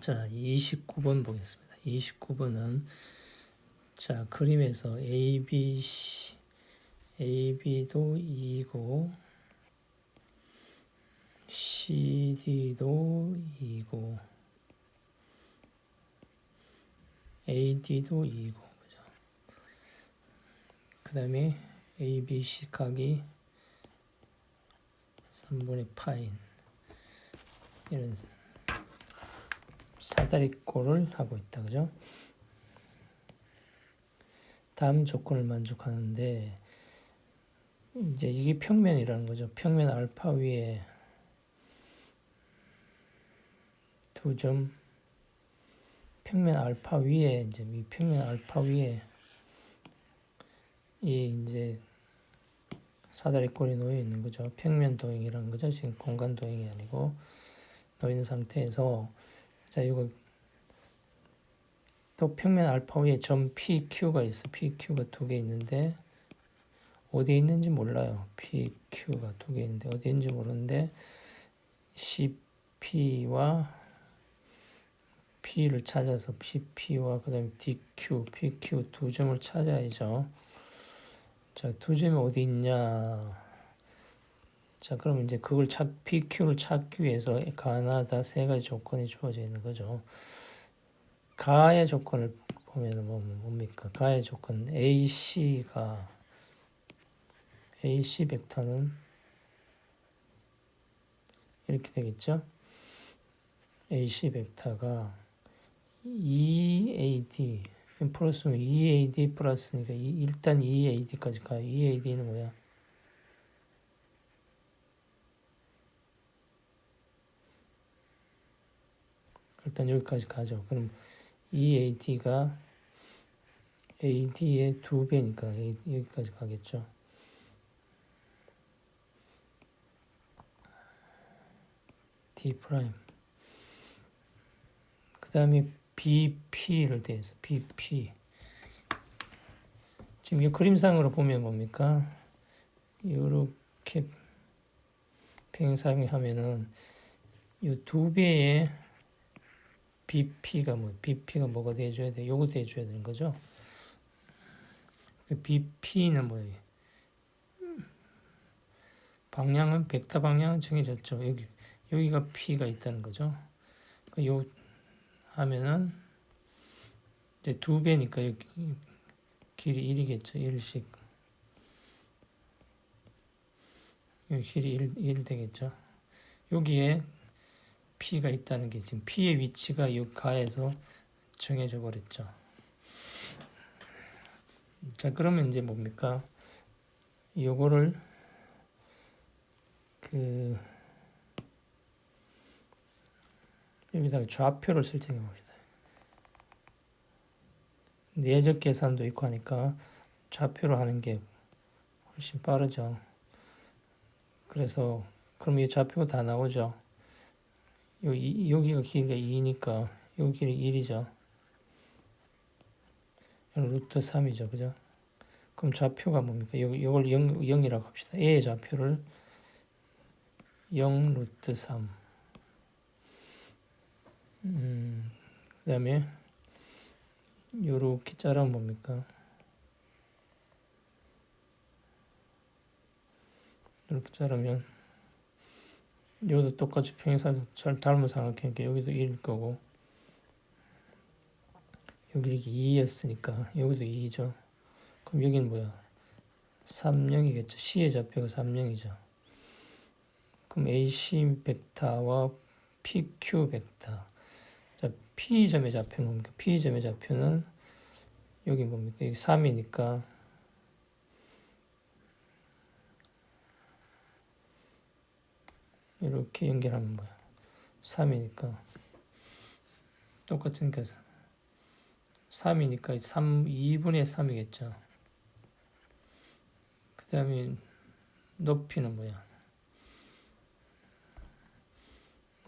자, 29번 보겠습니다. 29번은 자, 그림에서 A, B, C, A, B도 2고 C, D도 2고 A, D도 2고 그죠? 그 다음에 A, B, C 각이 3분의 파인 이런 사다리꼴을 하고 있다. 그죠? 다음 조건을 만족하는데 이제 이게 평면이라는 거죠. 평면 알파 위에 두 점 평면 알파 위에 이제 이 평면 알파 위에 이 이제 사다리꼴이 놓여 있는 거죠. 평면 도형이라는 거죠. 지금 공간 도형이 아니고 놓여 상태에서 자, 이거 또 평면 알파 위에 점 PQ가 있어. PQ가 두 개 있는데 어디에 있는지 몰라요. PQ가 두 개 있는데 어디에 있는지 모르는데 CP와 P를 찾아서 CP와 그다음에 DQ, PQ 두 점을 찾아야죠. 자, 두 점이 어디 있냐? 자, 그럼 이제 그걸 찾, PQ를 찾기 위해서 가나다 세 가지 조건이 주어져 있는 거죠. 가의 조건을 보면 뭐, 뭡니까? 가의 조건 AC가 AC 벡터는 이렇게 되겠죠? AC 벡터가 EAD 플러스면 EAD 플러스니까 이- 일단 EAD까지 가요. EAD는 뭐야? 일단 여기까지 가죠. 그럼 EAD가 AD의 두 배니까 여기까지 가겠죠. 프라임. 그 다음에 BP를 대해서 BP. 지금 이 그림상으로 보면 뭡니까? 이렇게 평행사용이 하면은 이 두 배의 BP가 뭐 BP가 뭐가 돼줘야 돼? 요거 돼줘야 되는 거죠. 그 BP는 뭐예요? 방향은 벡터 방향은 정해졌죠. 여기 여기가 P가 있다는 거죠. 그요 하면은 이제 두 배니까 여기 길이 1이겠죠. 1씩 여기 길이 1, 1 되겠죠. 여기에 P가 있다는 게 지금 P의 위치가 이 가에서 정해져 버렸죠. 자, 그러면 이제 뭡니까? 요거를 그 여기다가 좌표를 설정해 봅시다. 내적 계산도 있고 하니까 좌표로 하는 게 훨씬 빠르죠. 그래서 그럼 이 좌표가 다 나오죠. 여기, 여기가 길이가 2니까 여기 길이 1이죠. 루트 3이죠. 그죠? 그럼 좌표가 뭡니까? 요, 요걸 0, 0이라고 합시다. A의 좌표를 0 루트 3. 음, 그 다음에 요렇게 자르면 뭡니까? 이렇게 자르면 여기도 똑같이 평행사에서 잘 닮은 삼각형이니까 여기도 1일 거고 여기 이렇게 2였으니까 여기도 2죠. 그럼 여기는 뭐야? 3영이겠죠. C의 좌표가 3영이죠. 그럼 AC 벡터와 PQ 벡터. 자, P점의 좌표는 뭡니까? P점의 좌표는 여기 뭡니까? 여기 3이니까 이렇게 연결하면 뭐야? 3이니까 똑같은 계산. 3이니까 3, 2분의 3이겠죠. 그 다음에 높이는 뭐야?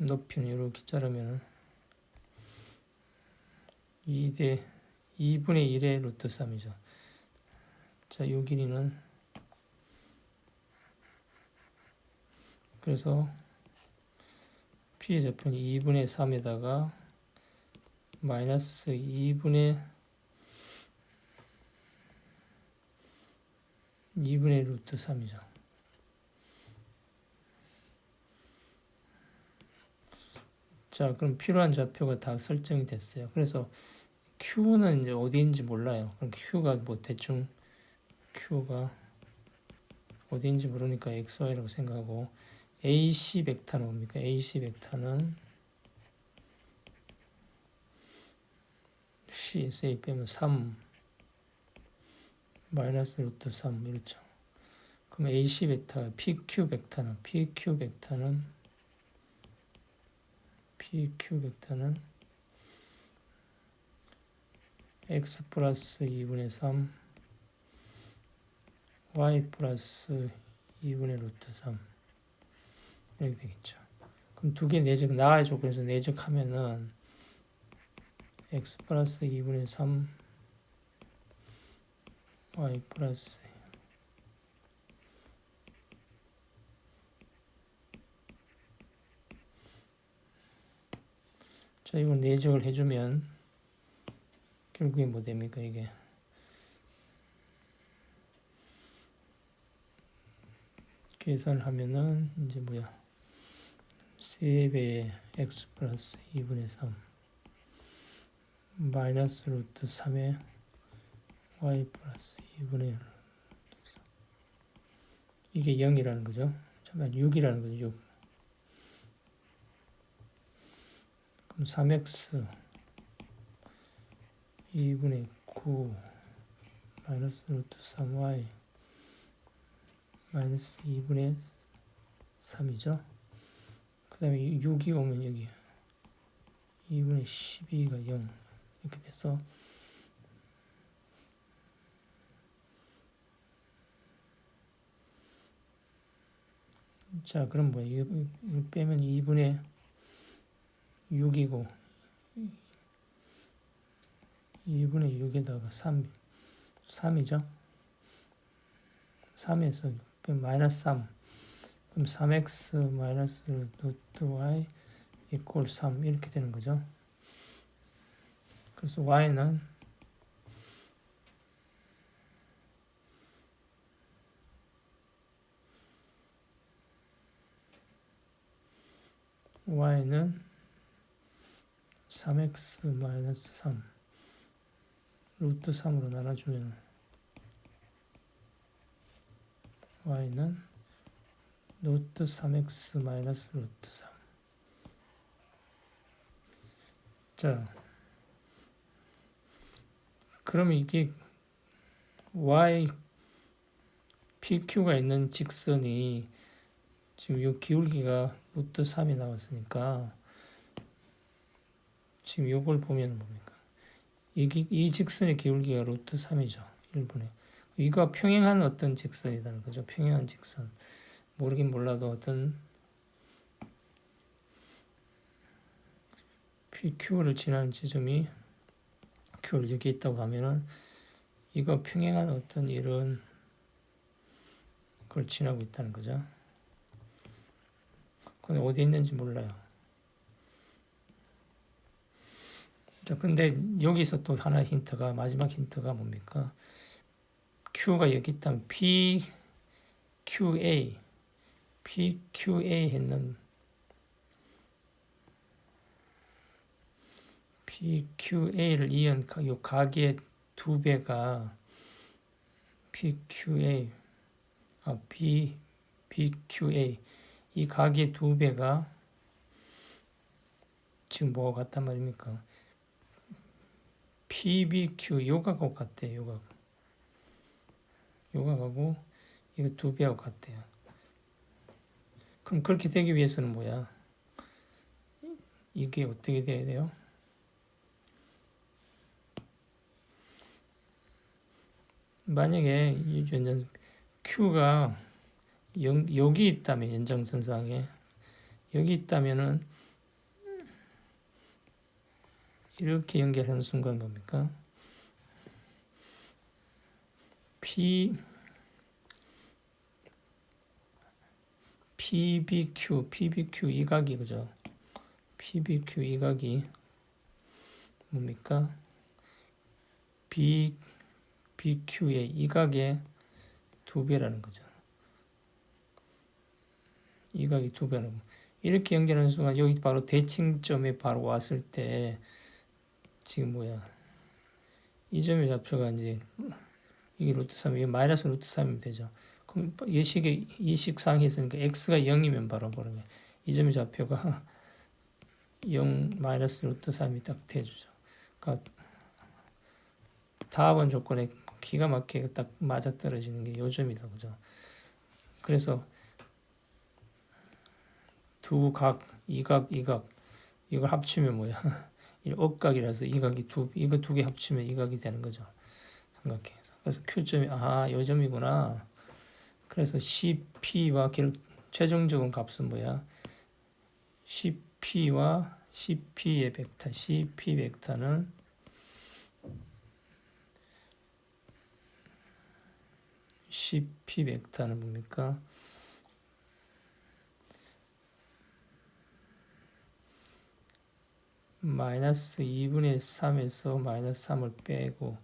높이는 이렇게 자르면 2대 2분의 1의 루트 3이죠. 자, 요 길이는 그래서 P의 좌표는 2분의 3에다가 마이너스 2분의 2분의 루트 3이죠. 자, 그럼 필요한 좌표가 다 설정이 됐어요. 그래서 Q는 이제 어디인지 몰라요. 그럼 Q가 뭐 대충 Q가 어디인지 모르니까 XY라고 생각하고 AC 벡터는 뭡니까? AC 벡터는 C, SA 빼면 3 마이너스 루트 3 이렇죠. 그럼 AC 벡터, PQ 벡터는 PQ 벡터는 PQ 벡터는 x 플러스 2분의 3 y 플러스 2분의 루트 3 이렇게 되겠죠. 그럼 두 개 내적 나의 조건에서 내적하면은 x 플러스 2분의 3 y 플러스 자 이거 내적을 해주면 결국에 뭐 됩니까 이게? 계산을 하면은 이제 뭐야 3배의 x 플러스 2분의 3 마이너스 루트 3의 y 플러스 2분의 1 이게 0이라는 거죠. 잠깐 6이라는 거죠. 6. 그럼 3x 2분의 9 마이너스 루트 3y 마이너스 2분의 3이죠. 그 다음에 6이 오면 여기. 2분의 12가 0 이렇게 돼서 자 그럼 뭐 이거 빼면 2분의 6이고 2분의 6에다가 3 3이죠? 3에서 마이너스 3 그럼 3x 마이너스 루트 y 이꼴 3 이렇게 되는 거죠. 그래서 y는 y는 3x 마이너스 3 루트 3으로 나눠주면 y는 루트 3x 마이너스 루트 3 자, 그러면 이게 y pq가 있는 직선이 지금 이 기울기가 루트 3이 나왔으니까 지금 요걸 보면 뭡니까? 이, 기- 이 직선의 기울기가 루트 3이죠. 1분의. 이거 평행한 어떤 직선이라는 거죠. 평행한 직선. 모르긴 몰라도 어떤 PQ를 지나는 지점이 Q를 여기 있다고 하면은 이거 평행한 어떤 이런 걸 지나고 있다는 거죠. 근데 어디 있는지 몰라요. 자, 근데 여기서 또 하나 힌트가 마지막 힌트가 뭡니까? Q가 여기 있다면 P, QA, PQA 했는 PQA를 이은 가- 요 가게 두 배가 PQA, 아, B, BQA 이 가게 두 배가 지금 뭐가 같단 말입니까? PBQ 요가하고 같대요. 요가 요가하고 이거 두 배하고 같대요. 그럼 그렇게 되기 위해서는 뭐야? 이게 어떻게 돼야 돼요? 만약에 이 연장 Q가 영- 여기 있다면 연장선상에 여기 있다면은 이렇게 연결하는 순간 뭡니까? P PBQ PBQ 이 각이 그죠? PBQ 이 각이 뭡니까? B, BQ의 이각의 두 배라는 거죠. 이각이 두 배라는 거. 이렇게 연결하는 순간 여기 바로 대칭점에 바로 왔을 때 지금 뭐야 이 점의 좌표가 이제 이게 루트 3, 이게 마이너스 루트 3이면 되죠. 그럼 예식의 이식상이 있으니까 x가 0이면 바로 그러면 이 점의 좌표가 0 마이너스 루트 3이 딱 돼주죠. 그러니까 다원 조건에 기가 막히게 딱 맞아 떨어지는 게 요점이다, 그죠? 그래서 두 각, 이각, 이각 이걸 합치면 뭐야? 이 억각이라서 이각이 두 이거 두 개 합치면 이각이 되는 거죠. 삼각형에서. 그래서 Q점이 아, 요 점이구나. 그래서 CP와 기록 최종적인 값은 뭐야? CP와 CP의 벡터, CP 벡터는 CP 벡터는 뭡니까? 마이너스 2분의 3에서 마이너스 3을 빼고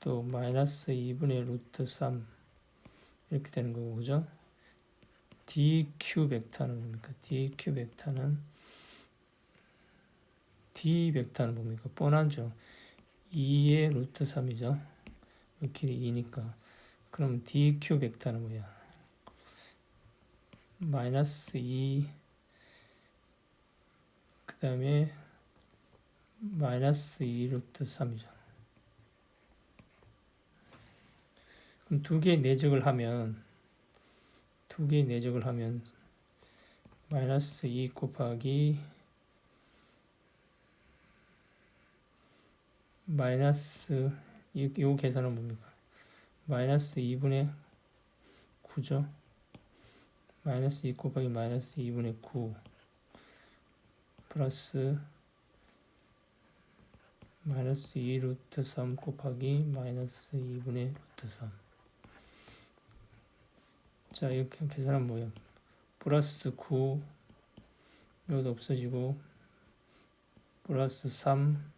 또 마이너스 2분의 루트 3 이렇게 되는 거고 그죠? dq 벡터는 뭡니까? dq 벡터는 d 벡터는 뭡니까? 뻔하죠. 2의 루트 3이죠. 이 길이 2니까 그럼 dq 벡터는 뭐야? 마이너스 2 그 다음에 마이너스 2 루트 3이죠. 그럼 두 개의 내적을 하면 두 개의 내적을 하면 마이너스 2 곱하기 마이너스 이, 이 계산은 뭡니까? 마이너스 2분의 9죠. 마이너스 2 곱하기 마이너스 2분의 9 플러스 마이너스 2 루트 3 곱하기 마이너스 2분의 루트 3 자, 이렇게 계산하면 뭐예요? 플러스 9 이것도 없어지고 플러스 3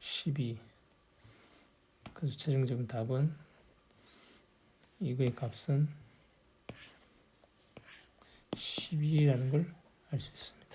12 그래서 최종적인 답은 이거의 값은 12라는 걸 알 수 있습니다.